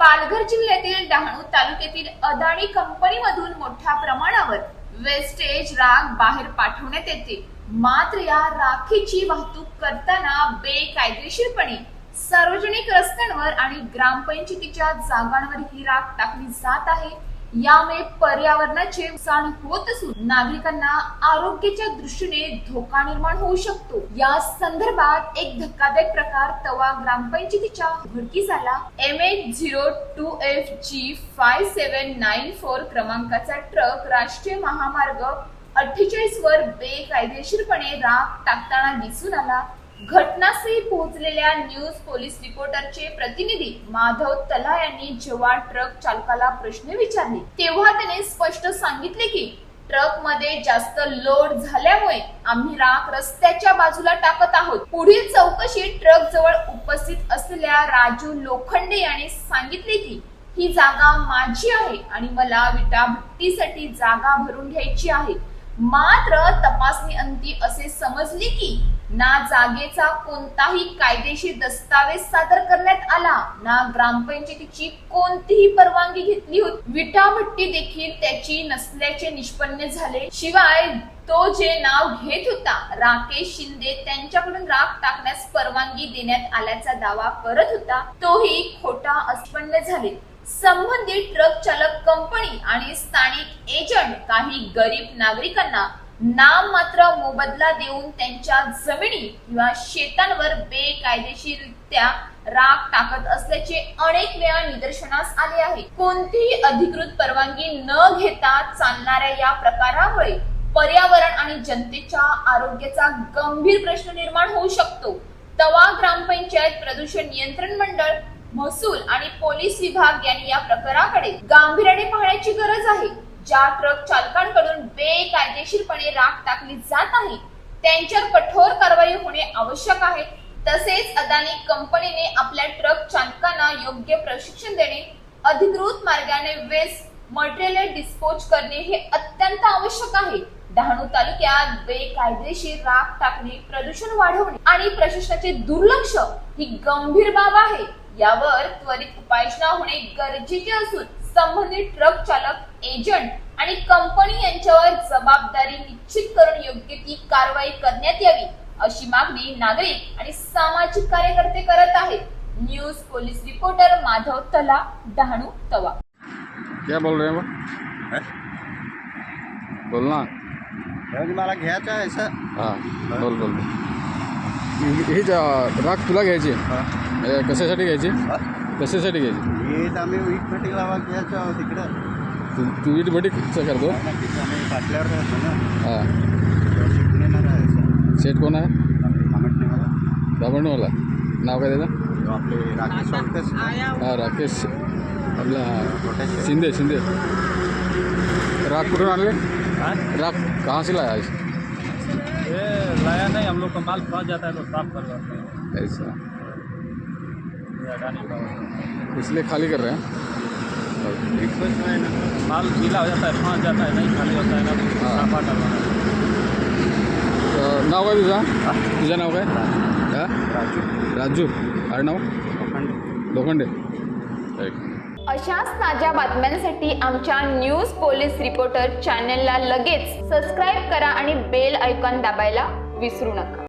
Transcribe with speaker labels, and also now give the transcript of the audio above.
Speaker 1: पालघर जिल्ह्यातील डहाणू तालुक्यातील अदानी कंपनीमधून मोठ्या प्रमाणावर वेस्टेज राग बाहेर पाठवण्यात येते. मात्र या राखीची वाहतूक करताना बेकायदेशीरपणे सार्वजनिक रस्त्यांवर आणि ग्रामपंचायतीच्या जागांवर ही राख टाकली जात आहे. यामुळे पर्यावरणाचे नुकसान होत असून नागरिकांना आरोग्याच्या दृष्टीने धोका निर्माण होऊ शकतो. या संदर्भात एक धक्कादायक प्रकार तवा ग्रामपंचायतीच्या उघडकीस आला M H zero two F G five seven nine four क्रमांकाचा ट्रक राष्ट्रीय महामार्ग अठ्ठेचाळीस वर बेकायदेशीरपणे राख टाकताना दिसून आला. घटनास्थळी पोहोचलेल्या न्यूज पोलीस रिपोर्टरचे प्रतिनिधी माधव तला यांनी जेव्हा ट्रक चालकाला प्रश्न विचारले तेव्हा त्याने स्पष्ट सांगितले की ट्रकमध्ये जास्त लोड झाल्यामुळे आम्ही राख रस्त्याच्या बाजूला टाकत आहोत. पुढील चौकशी ट्रक जवळ उपस्थित असलेल्या राजू लोखंडे यांनी सांगितले की ही जागा माझी आहे आणि मला विटा भट्टीसाठी जागा भरून घ्यायची आहे. मात्र तपासणी अंती असे समजले की ना जागेचा कोणताही कायदेशीर दस्तावेज सादर करण्यात आला ना ग्रामपंचायतीची कोणतीही परवानगी घेतली होती. विटाभट्टी देखील त्याची नसल्याचे निष्पन्न झाले. शिवाय तो जे नाव घेत होता राकेश शिंदे त्यांच्याकडून राख टाकण्यास परवानगी देण्यात आल्याचा दावा करत होता तोही खोटा निष्पन्न झाले. संबंधित ट्रक चालक कंपनी आणि स्थानिक एजंट काही गरीब नागरिकांना नाम मात्र मोबदला देऊन त्यांच्या जमिनी किंवा शेतांवर बेकायदेशीररित्या राग टाकत असल्याचे अनेक वेळा निदर्शनास आले आहे. कोणतीही अधिकृत परवानगी न घेता चालणाऱ्या या प्रकारामुळे पर्यावरण आणि जनतेच्या आरोग्याचा गंभीर प्रश्न निर्माण होऊ शकतो. तवा ग्रामपंचायत प्रदूषण नियंत्रण मंडळ महसूल आणि पोलीस विभाग यांनी या प्रकाराकडे गांभीर्याने पाहण्याची गरज आहे. ज्या ट्रक चालकांकडून बेकायदेशीरपणे राख टाकली जात आहे. त्यांच्यावर कठोर कारवाई होणे आवश्यक आहे. तसेच अदानी कंपनीने आपल्या ट्रक चालकांना योग्य प्रशिक्षण देणे अधिकृत मार्गाने वेस्ट मटेरियल डिस्पोज करणे हे अत्यंत आवश्यक आहे. डहाणू तालुक्यात बेकायदेशीर राख टाकणे प्रदूषण वाढवणे आणि प्रशासनाचे दुर्लक्ष ही गंभीर बाब आहे. यावर त्वरित उपाययोजना होणे गरजेचे असून संबंधित ट्रक चालक एजंट आणि कंपनी यांच्यावर जबाबदारी निश्चित करून योग्य ती कारवाई करण्यात यावी अशी मागणी नागरिक आणि सामाजिक कार्यकर्ते करत आहेत. न्यूज पोलीस रिपोर्टर माधव तला डहाणू तवा.
Speaker 2: क्या बोल रहे हैं? बोलना।
Speaker 3: म्हणजे मला घ्यायचं आहे सर
Speaker 2: हां बोल बोल बोल. ही ही जा- राख तुला घ्यायची कशासाठी घ्यायची कशासाठी घ्यायची
Speaker 3: हे आम्ही वीट फटी लावा घ्यायचं तिकडं
Speaker 2: तू तू वीट भटी करतो.
Speaker 3: हो
Speaker 2: हां. सेट कोण आहे? दाभणवाला नाव काय त्याचं?
Speaker 3: आपले राकेश
Speaker 2: हां राकेश. आपला शिंदे शिंदे. राख कुठून आणले?
Speaker 4: हाँ?
Speaker 2: राख कहाँ से लाया
Speaker 4: ये लाया नहीं हम लोग का माल फंस जाता है तो साफ हैं
Speaker 2: ऐसा. इसलिए खाली कर रहे हैं।
Speaker 3: रिक्वेस्ट है ना
Speaker 4: माल गीला हो जाता है फंस जाता है नहीं खाली होता है ना
Speaker 2: हाँ।
Speaker 4: साफा करवाना है।
Speaker 2: नाव काय तुझा? तुझं नाव काय? हां?
Speaker 3: राजू.
Speaker 2: राजू आडनाव
Speaker 3: लोखंडे.
Speaker 2: लोखंडे एक.
Speaker 1: अशाच ताज्या बातम्यांसाठी आमच्या न्यूज पोलीस रिपोर्टर चॅनेलला लगेच सबस्क्राईब करा आणि बेल ऐकॉन दाबायला विसरू नका.